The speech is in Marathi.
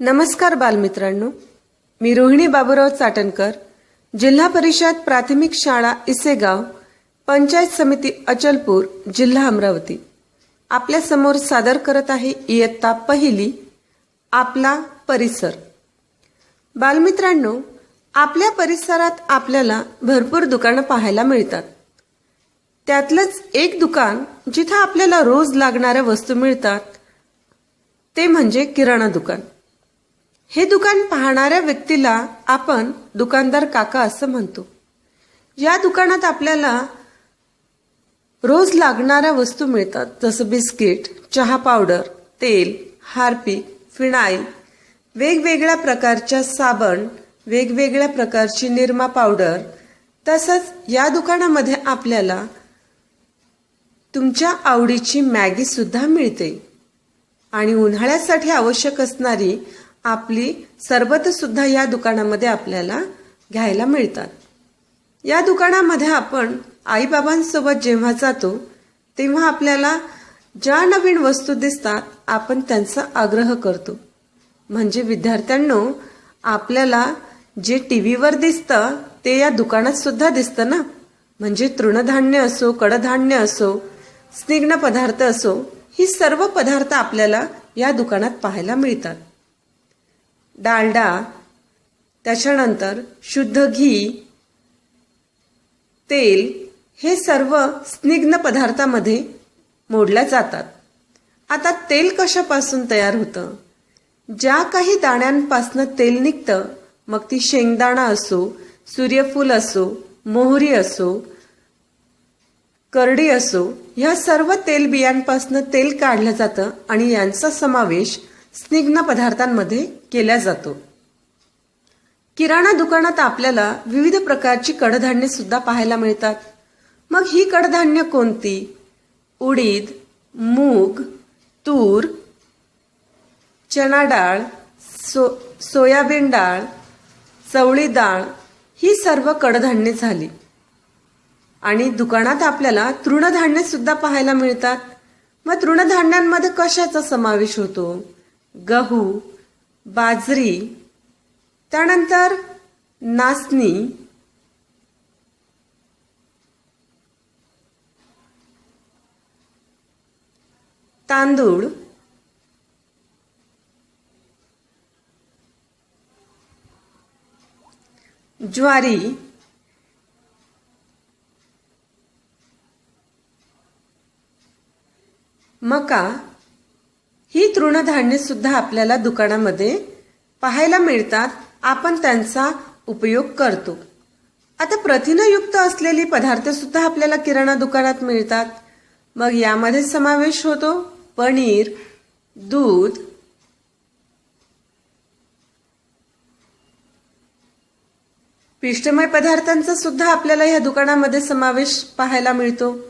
नमस्कार बालमित्रांनो. मी रोहिणी बाबूराव चाटणकर जिल्हा परिषद प्राथमिक शाळा इसेगाव पंचायत समिती अचलपूर जिल्हा अमरावती. आपल्यासमोर सादर करत आहे इयत्ता पहिली आपला परिसर. बालमित्रांनो आपल्या परिसरात आपल्याला भरपूर दुकानं पाहायला मिळतात. त्यातलंच एक दुकान जिथं आपल्याला रोज लागणाऱ्या वस्तू मिळतात ते म्हणजे किराणा दुकान. हे दुकान पाहणाऱ्या व्यक्तीला आपण दुकानदार काका असं म्हणतो. या दुकानात आपल्याला रोज लागणाऱ्या वस्तू मिळतात. जसं बिस्किट चहा पावडर तेल हार्पिक फिनाईल वेगवेगळ्या प्रकारच्या साबण वेगवेगळ्या प्रकारची निरमा पावडर. तसंच या दुकानामध्ये आपल्याला तुमच्या आवडीची मॅगीसुद्धा मिळते. आणि उन्हाळ्यासाठी आवश्यक असणारी आपली सरबत सुद्धा या दुकानामध्ये आपल्याला घ्यायला मिळतात. या दुकानामध्ये आपण आईबाबांसोबत जेव्हा जातो तेव्हा आपल्याला ज्या नवीन वस्तू दिसतात आपण त्यांचा आग्रह करतो. म्हणजे विद्यार्थ्यांनो आपल्याला जे टी व्हीवर दिसतं ते या दुकानात सुद्धा दिसतं ना? म्हणजे तृणधान्य असो कडधान्य असो स्निग्ध पदार्थ असो ही सर्व पदार्थ आपल्याला या दुकानात पाहायला मिळतात. डालडा त्याच्यानंतर शुद्ध घी तेल हे सर्व स्निग्ध पदार्थामध्ये मोडल्या जातात. आता तेल कशापासून तयार होतं? ज्या काही दाण्यांपासनं तेल निघतं मग ती शेंगदाणा असो सूर्यफूल असो मोहरी असो करडी असो ह्या सर्व तेलबियांपासनं तेल काढलं जातं आणि यांचा समावेश स्निग्ध पदार्थांमध्ये केला जातो. किराणा दुकानात आपल्याला विविध प्रकारची कडधान्ये सुद्धा पाहायला मिळतात. मग ही कडधान्य कोणती? उडीद मूग तूर चणा डाळ सो सोयाबीन डाळ चवळी डाळ ही सर्व कडधान्ये झाली. आणि दुकानात आपल्याला तृणधान्यसुद्धा पाहायला मिळतात. मग तृणधान्यांमध्ये कशाचा समावेश होतो? गहू बाजरी त्यानंतर नाचणी तांदूळ ज्वारी मका तृणधान्य सुद्धा आपल्याला दुकानामध्ये पाहायला मिळतात. आपण त्यांचा उपयोग करतो. आता प्रथिनयुक्त असलेली पदार्थ सुद्धा आपल्याला किराणा दुकानात मिळतात. मग यामध्ये समावेश होतो पनीर दूध पिष्टमय पदार्थांचा सुद्धा आपल्याला या दुकानामध्ये समावेश पाहायला मिळतो.